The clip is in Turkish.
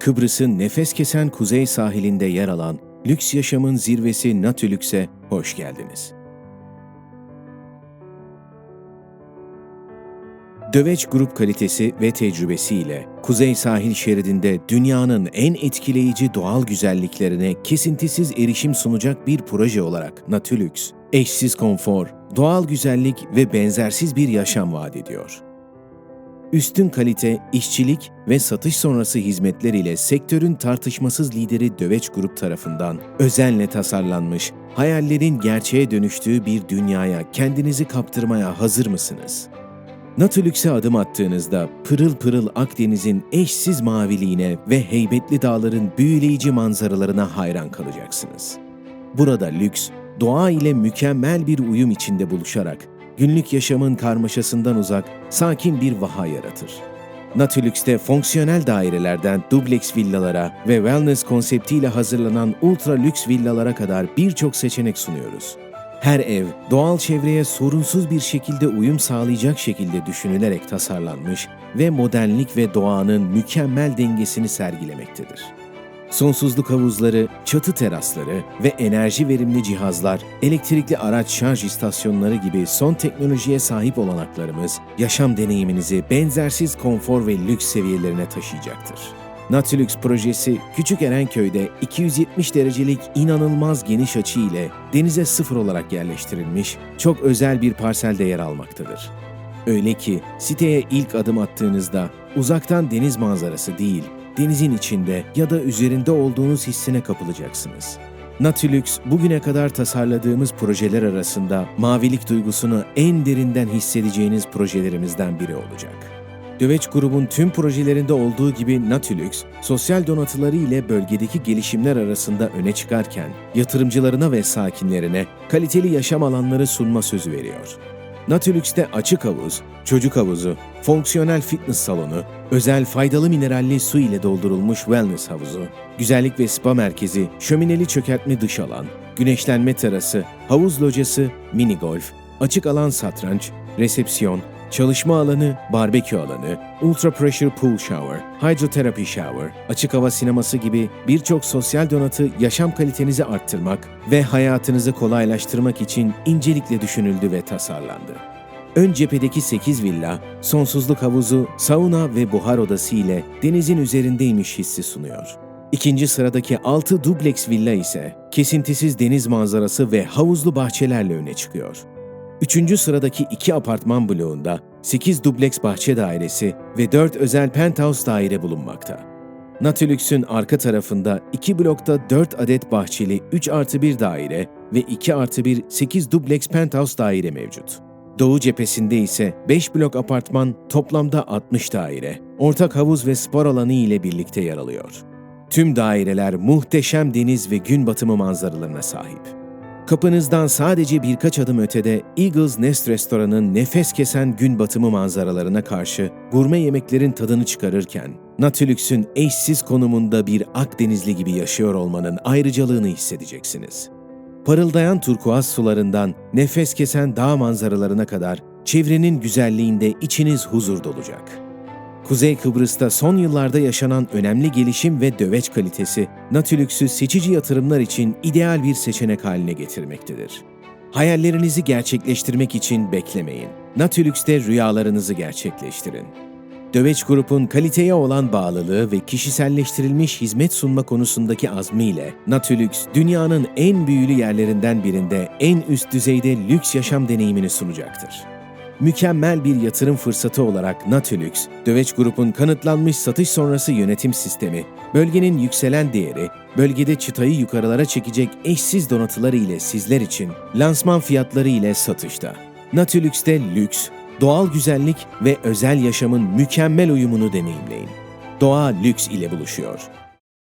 Kıbrıs'ın nefes kesen kuzey sahilinde yer alan lüks yaşamın zirvesi Natülüks'e hoş geldiniz. Döveç grup kalitesi ve tecrübesiyle kuzey sahil şeridinde dünyanın en etkileyici doğal güzelliklerine kesintisiz erişim sunacak bir proje olarak Natülüks, eşsiz konfor, doğal güzellik ve benzersiz bir yaşam vaat ediyor. Üstün kalite, işçilik ve satış sonrası hizmetler ile sektörün tartışmasız lideri Döveç Grup tarafından özenle tasarlanmış, hayallerin gerçeğe dönüştüğü bir dünyaya kendinizi kaptırmaya hazır mısınız? Natülüks'e adım attığınızda pırıl pırıl Akdeniz'in eşsiz maviliğine ve heybetli dağların büyüleyici manzaralarına hayran kalacaksınız. Burada lüks, doğa ile mükemmel bir uyum içinde buluşarak günlük yaşamın karmaşasından uzak, sakin bir vaha yaratır. Natülüks'te fonksiyonel dairelerden dubleks villalara ve wellness konseptiyle hazırlanan ultra lüks villalara kadar birçok seçenek sunuyoruz. Her ev, doğal çevreye sorunsuz bir şekilde uyum sağlayacak şekilde düşünülerek tasarlanmış ve modernlik ve doğanın mükemmel dengesini sergilemektedir. Sonsuzluk havuzları, çatı terasları ve enerji verimli cihazlar, elektrikli araç şarj istasyonları gibi son teknolojiye sahip olanaklarımız, yaşam deneyiminizi benzersiz konfor ve lüks seviyelerine taşıyacaktır. Natülüks projesi Küçük Erenköy'de 270 derecelik inanılmaz geniş açı ile denize sıfır olarak yerleştirilmiş çok özel bir parselde yer almaktadır. Öyle ki siteye ilk adım attığınızda uzaktan deniz manzarası değil, denizin içinde ya da üzerinde olduğunuz hissine kapılacaksınız. Natülüks bugüne kadar tasarladığımız projeler arasında mavilik duygusunu en derinden hissedeceğiniz projelerimizden biri olacak. Döveç grubun tüm projelerinde olduğu gibi Natülüks, sosyal donatıları ile bölgedeki gelişimler arasında öne çıkarken, yatırımcılarına ve sakinlerine kaliteli yaşam alanları sunma sözü veriyor. Natülüks'te açık havuz, çocuk havuzu, fonksiyonel fitness salonu, özel faydalı mineralli su ile doldurulmuş wellness havuzu, güzellik ve spa merkezi, şömineli çökertme dış alan, güneşlenme terası, havuz locası, mini golf, açık alan satranç, resepsiyon, çalışma alanı, barbekü alanı, ultra pressure pool shower, hydrotherapy shower, açık hava sineması gibi birçok sosyal donatı yaşam kalitenizi arttırmak ve hayatınızı kolaylaştırmak için incelikle düşünüldü ve tasarlandı. Ön cephedeki 8 villa, sonsuzluk havuzu, sauna ve buhar odası ile denizin üzerindeymiş hissi sunuyor. İkinci sıradaki 6 dubleks villa ise kesintisiz deniz manzarası ve havuzlu bahçelerle öne çıkıyor. Üçüncü sıradaki iki apartman bloğunda 8 dubleks bahçe dairesi ve 4 özel penthouse daire bulunmakta. Natülüks'ün arka tarafında 2 blokta 4 adet bahçeli 3 artı 1 daire ve 2 artı 1 8 dubleks penthouse daire mevcut. Doğu cephesinde ise 5 blok apartman toplamda 60 daire, ortak havuz ve spor alanı ile birlikte yer alıyor. Tüm daireler muhteşem deniz ve gün batımı manzaralarına sahip. Kapınızdan sadece birkaç adım ötede Eagles Nest restoranın nefes kesen gün batımı manzaralarına karşı gurme yemeklerin tadını çıkarırken, Natülüks'ün eşsiz konumunda bir Akdenizli gibi yaşıyor olmanın ayrıcalığını hissedeceksiniz. Parıldayan turkuaz sularından nefes kesen dağ manzaralarına kadar çevrenin güzelliğinde içiniz huzur dolacak.'' Kuzey Kıbrıs'ta son yıllarda yaşanan önemli gelişim ve döveç kalitesi, Natülüks'ü seçici yatırımlar için ideal bir seçenek haline getirmektedir. Hayallerinizi gerçekleştirmek için beklemeyin. Natülüks'te rüyalarınızı gerçekleştirin. Döveç Grup'un kaliteye olan bağlılığı ve kişiselleştirilmiş hizmet sunma konusundaki azmiyle Natülüks, dünyanın en büyülü yerlerinden birinde en üst düzeyde lüks yaşam deneyimini sunacaktır mükemmel bir yatırım fırsatı olarak Natülüks, Döveç Grup'un kanıtlanmış satış sonrası yönetim sistemi, bölgenin yükselen değeri, bölgede çıtayı yukarılara çekecek eşsiz donatıları ile sizler için lansman fiyatları ile satışta. Natülüks'te lüks, doğal güzellik ve özel yaşamın mükemmel uyumunu deneyimleyin. Doğa lüks ile buluşuyor.